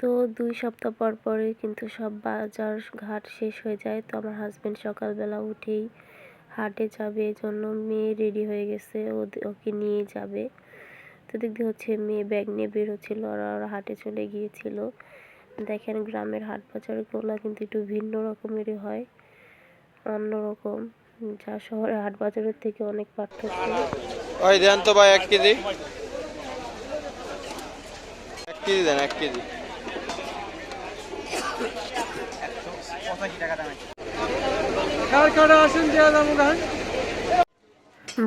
তো দুই সপ্তাহ পর পরে কিন্তু সব বাজার ঘাট শেষ হয়ে যায়। তো আমার হাজব্যান্ড সকালবেলা উঠেই হাটে যাবে জন্য মেয়ে রেডি হয়ে গেছে ওকে নিয়ে যাবে। তো দিয়ে হচ্ছে মেয়ে ব্যাগ নিয়ে বেরোচ্ছিল, আর ওরা হাটে চলে গিয়েছিল। দেখেন গ্রামের হাট বাজারগুলো কিন্তু একটু ভিন্ন রকমেরই হয় অন্যরকম যা শহরের হাট বাজারের থেকে অনেক পার্থক্য। ওই দেন তো ভাই, এক কেজি। এক কেজি দেন, এক কেজি।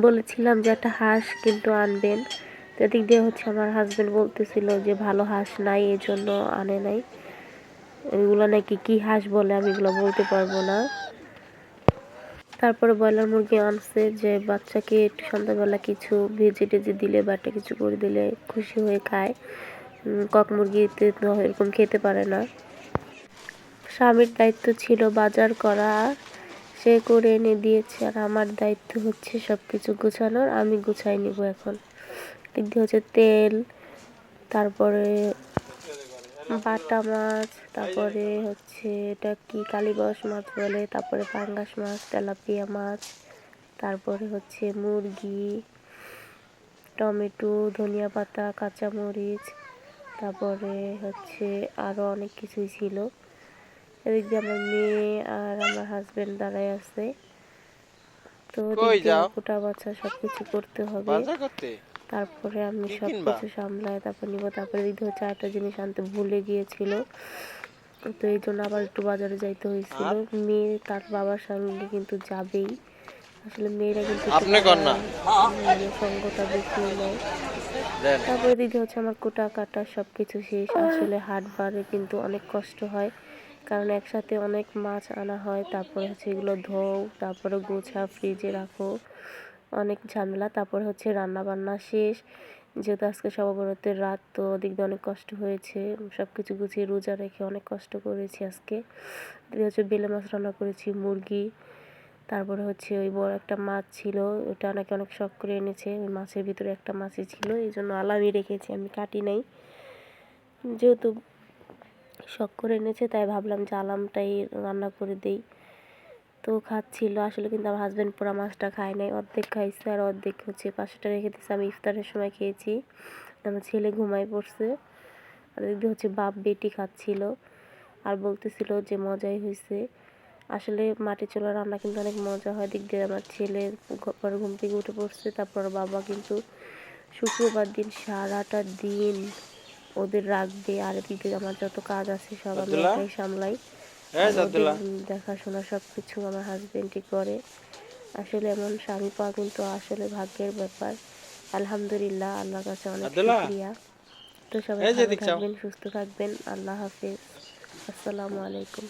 বলেছিলাম যে একটা হাঁস কিন্তু আনবেন। তো এদিক দিয়ে হচ্ছে আমার হাজবেন্ড বলতেছিল যে ভালো হাঁস নাই এই জন্য আনে নাই। এগুলো নাকি কি হাঁস বলে আমি এগুলো বলতে পারব না। তারপরে ব্রয়লার মুরগি আনছে যে বাচ্চাকে একটু সন্ধ্যাবেলা কিছু ভেজে টেজে দিলে বা একটা কিছু করে দিলে খুশি হয়ে খায়। কক মুরগিতে এরকম খেতে পারে না। স্বামীর দায়িত্ব ছিল বাজার করা। সে করে এনে দিয়েছে আর আমার দায়িত্ব হচ্ছে সব কিছু গুছানোর। আমি গুছাই নিব এখন। দিয়ে হচ্ছে তেল, তারপরে বাটা মাছ, তারপরে হচ্ছে এটা কি কালীবাস মাছ বলে, তারপরে পাঙ্গাস মাছ, তেলাপিয়া মাছ, তারপরে হচ্ছে মুরগি, টমেটো, ধনিয়া পাতা, কাঁচামরিচ, তারপরে হচ্ছে আরও অনেক কিছুই ছিল। এদিক দিয়ে আমার মেয়ে আর আমার হাজবেন্ড দাঁড়ায় আছে। তো কই ওদিক দিয়ে যাও? কুটা বাছা সব কিছু করতে হবে। বাজার করতে? তারপরে আমি কি সব কিছু সামলাই তারপর নিব। তারপরে দিদি হচ্ছে আরেকটা জিনিস আনতে ভুলে গিয়েছিল। তো এই জন্য আবার একটু বাজারে যাইতে হয়েছিল। মেয়ে তার বাবার সঙ্গে কিন্তু যাবেই। আসলে মেয়েরা কিন্তু আপনি কর না। সঙ্গটা দেখিয়ে নেয়। তারপরে দিদি হচ্ছে আমার কোটা কাটা সব কিছু শেষ। আসলে হাট বারে কিন্তু অনেক কষ্ট হয়। কারণ একসাথে অনেক মাছ আনা হয়, তারপরে হচ্ছে এগুলো ধোও, তারপরে গোছা, ফ্রিজে রাখো, অনেক ঝামেলা, তারপরে হচ্ছে রান্না বান্না শেষ। যেহেতু আজকে সবাবরতের রাত, তো ওদিক দিয়ে অনেক কষ্ট হয়েছে সব কিছু গুছিয়ে রোজা রেখে অনেক কষ্ট করেছি আজকে। হচ্ছে বেলে মাছ রান্না করেছি, মুরগি, তারপরে হচ্ছে ওই বড় একটা মাছ ছিল, ওটা নাকি অনেক শখ করে এনেছে, ওই মাছের ভিতরে একটা মাছই ছিল এই জন্য আলামই রেখেছি, আমি কাটি নাই। যেহেতু শখ করে এনেছে, তাই ভাবলাম যে আলামটাই রান্না করে দিই। তো খাচ্ছিল, আসলে কিন্তু আমার হাজব্যান্ড পুরো মাছটা খায় নাই, অর্ধেক খাইছে আর অর্ধেক হচ্ছে পাশেটা রেখে দিয়েছে আমি ইফতারের সময় খেয়েছি। আমার ছেলে ঘুমায় পড়ছে, আর এদিকে হচ্ছে বাপ বেটি খাচ্ছিল, আর বলতেছিল যে মজাই হয়েছে আসলে মাটি চুলা রান্না কিন্তু অনেক মজা হয়, দিক দিয়ে আমার ছেলে পরে ঘুম থেকে উঠে পড়ছে, তারপর বাবা কিন্তু শুক্রবার দিন সারাটা দিন ওদের রাখবে আর এদিক আমার যত কাজ আছে সব আমি একাই সামলাই। হ্যাঁ দেখাশোনা সব কিছু আমার হাজবেন্ডই করে। আসলে এমন স্বামী পাওয়া কিন্তু আসলে ভাগ্যের ব্যাপার। আলহামদুলিল্লাহ আল্লাহর কাছে অনেক শুকরিয়া শুক্রিয়া। তো সবাই ভালো থাকবেন সুস্থ থাকবেন। আল্লাহ হাফেজ। আসসালামু আলাইকুম।